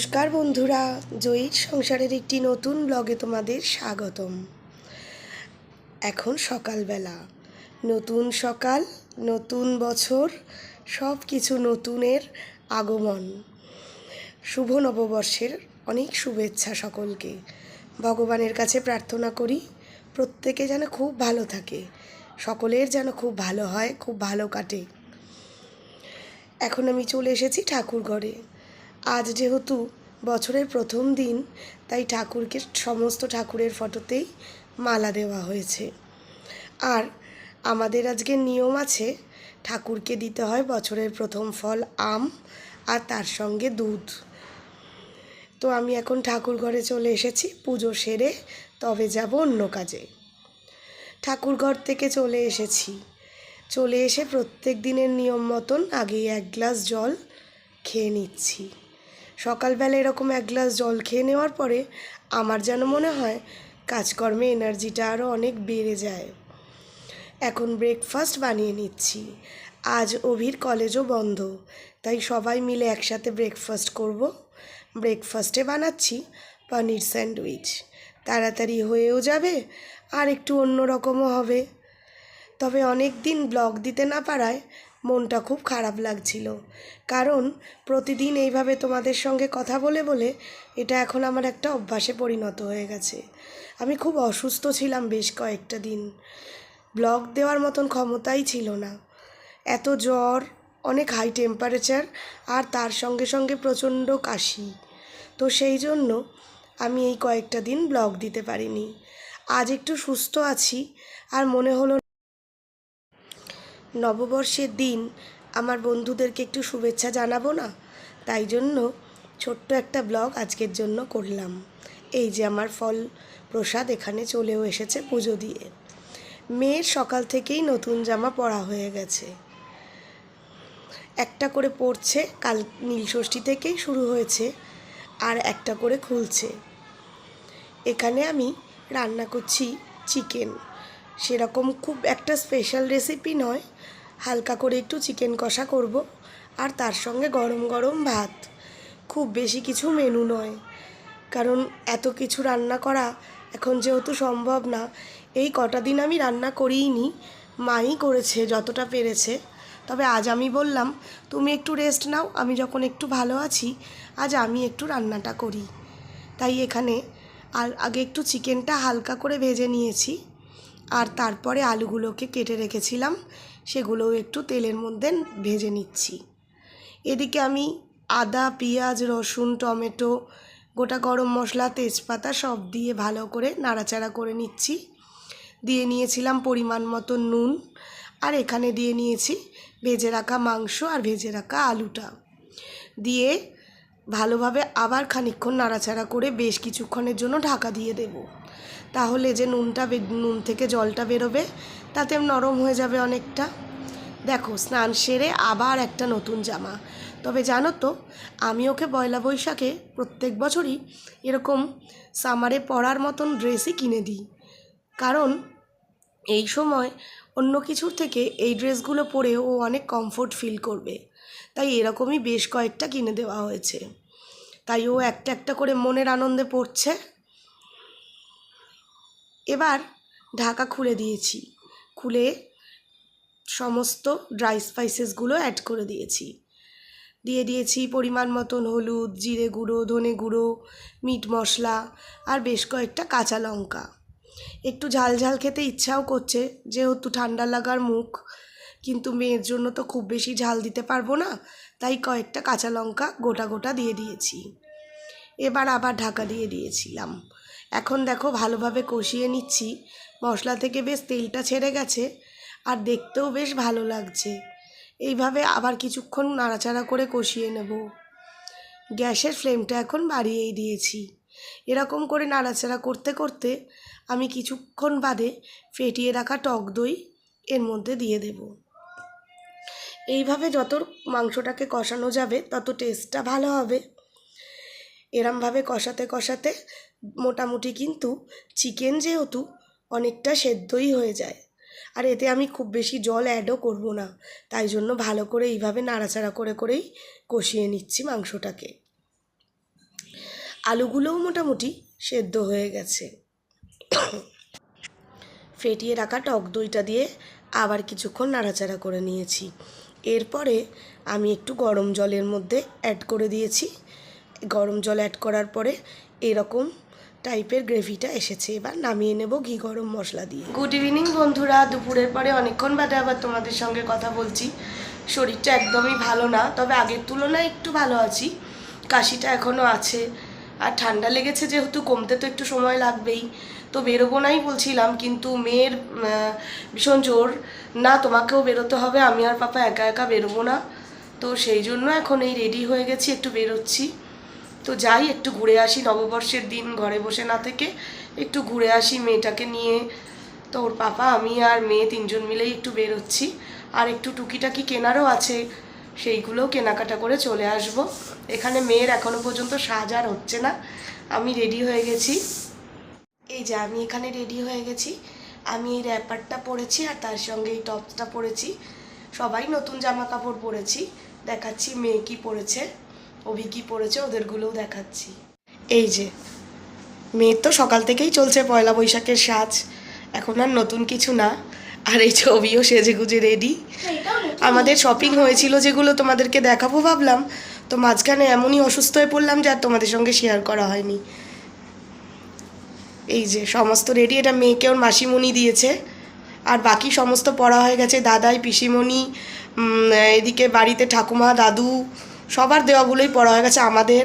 নমস্কার বন্ধুরা, জয়ীর সংসারের একটি নতুন ব্লগে তোমাদের স্বাগতম। এখন সকালবেলা, নতুন সকাল, নতুন বছর সব কিছু নতুনের আগমন। শুভ নববর্ষের অনেক শুভেচ্ছা সকলকে। ভগবানের কাছে প্রার্থনা করি, প্রত্যেকে যেন খুব ভালো থাকে, সকলের যেন খুব ভালো হয়, খুব ভালো কাটে। এখন আমি চলে এসেছি ঠাকুর ঘরে আজ যেহেতু বছরের প্রথম দিন, তাই ঠাকুরকে সমস্ত ঠাকুরের ফটোতেই মালা দেওয়া হয়েছে। আর আমাদের আজকে নিয়ম আছে, ঠাকুরকে দিতে হয় বছরের প্রথম ফল আম আর তার সঙ্গে দুধ। তো আমি এখন ঠাকুর ঘরে চলে এসেছি, পুজো সেরে তবে যাব অন্য কাজে। ঠাকুর ঘর থেকে চলে এসেছি। চলে এসে প্রত্যেক দিনের নিয়ম মতন আগেই এক গ্লাস জল খেয়ে নিচ্ছি। সকালবেলা এরকম এক গ্লাস জল খেয়ে নেওয়ার পরে আমার যেন মনে হয় কাজকর্মে এনার্জিটা আরও অনেক বেড়ে যায়। এখন ব্রেকফাস্ট বানিয়ে নিচ্ছি। আজ অভির কলেজও বন্ধ, তাই সবাই মিলে একসাথে ব্রেকফাস্ট করব। ব্রেকফাস্টে বানাচ্ছি পনির স্যান্ডউইচ। তাড়াতাড়ি হয়েও যাবে, আর একটু অন্যরকমও হবে। তবে অনেক দিন ব্লগ দিতে না পারায় মনটা খুব খারাপ লাগছিল। কারণ প্রতিদিন এইভাবে তোমাদের সঙ্গে কথা বলে বলে এটা এখন আমার একটা অভ্যাসে পরিণত হয়ে গেছে। আমি খুব অসুস্থ ছিলাম বেশ কয়েকটা দিন। ব্লগ দেওয়ার মতন ক্ষমতাই ছিল না। এত জ্বর, অনেক হাই টেম্পারেচার আর তার সঙ্গে সঙ্গে প্রচণ্ড কাশি। তো সেই জন্য আমি এই কয়েকটা দিন ব্লগ দিতে পারিনি। আজ একটু সুস্থ আছি আর মনে হলো নববর্ষের দিন আমার বন্ধুদেরকে একটু শুভেচ্ছা জানাব না? তাই জন্য ছোট্ট একটা ব্লগ আজকের জন্য করলাম। এই যে আমার ফল প্রসাদ এখানে চলেও এসেছে পুজো দিয়ে। মেয়ের সকাল থেকেই নতুন জামা পরা হয়ে গেছে। একটা করে পড়ছে কাল নীলষষ্ঠী থেকেই শুরু হয়েছে, আর একটা করে খুলছে। এখানে আমি রান্না করছি চিকেন। সেরকম খুব একটা স্পেশাল রেসিপি নয়। হালকা করে একটু চিকেন কষা করব, আর তার সঙ্গে গরম গরম ভাত। খুব বেশি কিছু মেনু নয়। কারণ এত কিছু রান্না করা এখন যেহেতু সম্ভব না, এই কটা দিন আমি রান্না করিইনি, মাই করেছে যতটা পেরেছে। তবে আজ আমি বললাম, তুমি একটু রেস্ট নাও, আমি যখন একটু ভালো আছি, আজ আমি একটু রান্নাটা করি। তাই এখানে আর আগে একটু চিকেনটা হালকা করে ভেজে নিয়েছি। আর তারপরে আলুগুলোকে কেটে রেখেছিলাম, সেগুলোও একটু তেলের মধ্যে ভেজে নিচ্ছি। এদিকে আমি আদা, পেঁয়াজ, রসুন, টমেটো, গোটা গরম মশলা, তেজপাতা সব দিয়ে ভালো করে নাড়াচাড়া করে নিচ্ছি। দিয়ে নিয়েছিলাম পরিমাণ মতো নুন, আর এখানে দিয়ে নিয়েছি ভেজে রাখা মাংস আর ভেজে রাখা আলুটা। দিয়ে ভালোভাবে আবার খানিকক্ষণ নাড়াচাড়া করে বেশ কিছুক্ষণের জন্য ঢাকা দিয়ে দেব। তাহলে যে নুনটা নুন থেকে জলটা বেরোবে, তাতে নরম হয়ে যাবে অনেকটা। দেখো, স্নান সেরে আবার একটা নতুন জামা। তবে জানো তো, আমি ওকে পয়লা বৈশাখে প্রত্যেক বছরই এরকম সামারে পরার মতন ড্রেসই কিনে দিই। কারণ এই সময় অন্য কিছুর থেকে এই ড্রেসগুলো পরে ও অনেক কমফোর্ট ফিল করবে। তাই এরকমই বেশ কয়েকটা কিনে দেওয়া হয়েছে। তাই ও একটা একটা করে মনের আনন্দে পড়ছে এবার ঢাকা খুলে দিয়েছি। খুলে সমস্ত ড্রাই স্পাইসেসগুলো অ্যাড করে দিয়েছি। দিয়ে দিয়েছি পরিমাণ মতন হলুদ, জিরে গুঁড়ো, ধনে গুঁড়ো মিট মশলা আর বেশ কয়েকটা কাঁচা লঙ্কা। একটু ঝাল ঝাল খেতে ইচ্ছাও করছে, যেহেতু ঠান্ডা লাগার মুখ, কিন্তু মেয়ের জন্য তো খুব বেশি ঝাল দিতে পারব না, তাই কয়েকটা কাঁচা লঙ্কা গোটা গোটা দিয়ে দিয়েছি। এবার আবার ঢাকা দিয়ে দিয়েছিলাম। এখন দেখো ভালোভাবে কষিয়ে নিচ্ছি। মশলা থেকে বেশ তেলটা ছেড়ে গেছে আর দেখতেও বেশ ভালো লাগছে। এইভাবে আবার কিছুক্ষণ নাড়াচাড়া করে কষিয়ে নেব। গ্যাসের ফ্লেমটা এখন বাড়িয়েই দিয়েছি। এরকম করে নাড়াচাড়া করতে করতে আমি কিছুক্ষণ বাদে ফেটিয়ে রাখা টক দই এর মধ্যে দিয়ে দেব। এইভাবে যত মাংসটাকে কষানো যাবে, তত টেস্টটা ভালো হবে। এরমভাবে কষাতে কষাতে মোটামুটি কিন্তু চিকেন যেহেতু অনেকটা সেদ্ধই হয়ে যায়। আর এতে আমি খুব বেশি জল অ্যাডও করব না। তাই জন্য ভালো করে এইভাবে নাড়াচাড়া করে করেই কষিয়ে নিচ্ছি মাংসটাকে। আলুগুলোও মোটামুটি সেদ্ধ হয়ে গেছে। ফেটিয়ে রাখা টক দইটা দিয়ে আবার কিছুক্ষণ নাড়াচাড়া করে নিয়েছি। এরপরে আমি একটু গরম জলের মধ্যে অ্যাড করে দিয়েছি। গরম জল অ্যাড করার পরে এরকম টাইপের গ্রেভিটা এসেছে। এবার নামিয়ে নেব ঘি গরম মশলা দিয়ে। গুড ইভিনিং বন্ধুরা। দুপুরের পরে অনেকক্ষণ বাদে আবার তোমাদের সঙ্গে কথা বলছি। শরীরটা একদমই ভালো না, তবে আগের তুলনায় একটু ভালো আছি। কাশিটা এখনও আছে। আর ঠান্ডা লেগেছে যেহেতু, কমতে তো একটু সময় লাগবেই। তো বেরোবো নাই বলছিলাম, কিন্তু মেয়ের ভীষণ জোর। না, তোমাকেও বেরোতে হবে, আমি আর পাপা একা একা বেরোবো না। তো সেই জন্য এখন এই রেডি হয়ে গেছি, একটু বেরোচ্ছি। তো যাই, একটু ঘুরে আসি নববর্ষের দিন ঘরে বসে না থেকে। একটু ঘুরে আসি মেয়েটাকে নিয়ে। তো ওর পাপা, আমি আর মেয়ে তিনজন মিলেই একটু বেরোচ্ছি। আর একটু টুকিটাকি কেনারও আছে। সেইগুলোও কেনাকাটা করে চলে আসব। এখানে মেয়ের এখনও পর্যন্ত সাজার হচ্ছে না। আমি রেডি হয়ে গেছি। এই যে, আমি এখানে রেডি হয়ে গেছি। আমি এই র্যাপারটা পরেছি আর তার সঙ্গে এই টপসটা পরেছি। সবাই নতুন জামা কাপড় পরেছি। দেখাচ্ছি মেয়ে কি পরেছে। অভি কি পড়েছে ওদেরগুলোও দেখাচ্ছি। এই যে মেয়ের তো সকাল থেকেই চলছে পয়লা বৈশাখের সাজ এখন আর নতুন কিছু না। আর এই ছবিও সেজে গুজে রেডি আমাদের শপিং হয়েছিল যেগুলো তোমাদেরকে দেখাবো ভাবলাম তো মাঝখানে এমনই অসুস্থ হয়ে পড়লাম যে আর তোমাদের সঙ্গে শেয়ার করা হয়নি। এই যে সমস্ত রেডি এটা মেয়েকে ওর মাসিমণি দিয়েছে। আর বাকি সমস্ত পড়া হয়ে গেছে দাদাই পিসিমণি এদিকে বাড়িতে ঠাকুমা দাদু সবার দেওয়াগুলোই পড়া হয়ে গেছে। আমাদের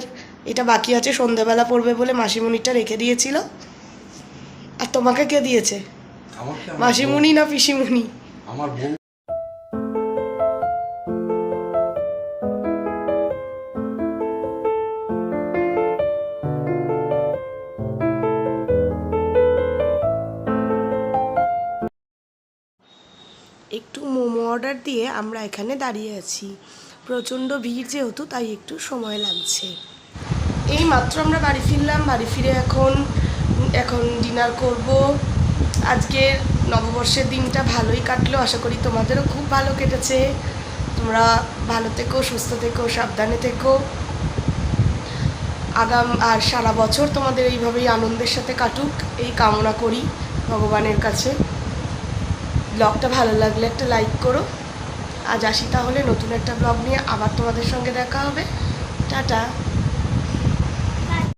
এটা বাকি আছে সন্ধেবেলা পড়বে বলে মাসিমণিটা রেখে দিয়েছিল। আর তোমাকে কে দিয়েছে? মাসিমণি না পিসিমণি? আমার বউ? একটু মোমো অর্ডার দিয়ে আমরা এখানে দাঁড়িয়ে আছি। প্রচণ্ড ভিড় যেহেতু, তাই একটু সময় লাগছে। এই মাত্র আমরা বাড়ি ফিরলাম, বাড়ি ফিরে এখন এখন ডিনার করব। আজকের নববর্ষের দিনটা ভালোই কাটলো, আশা করি তোমাদেরও খুব ভালো কেটেছে। তোমরা ভালো থেকো, সুস্থ থেকো, সাবধানে থেকো। আগাম, আর সারা বছর তোমাদের এইভাবেই আনন্দের সাথে কাটুক, এই কামনা করি ভগবানের কাছে। ব্লগটা ভালো লাগলে একটা লাইক করো। আজ আসি তাহলে নতুন একটা ব্লগ নিয়ে আবার তোমাদের সঙ্গে দেখা হবে। টাটা।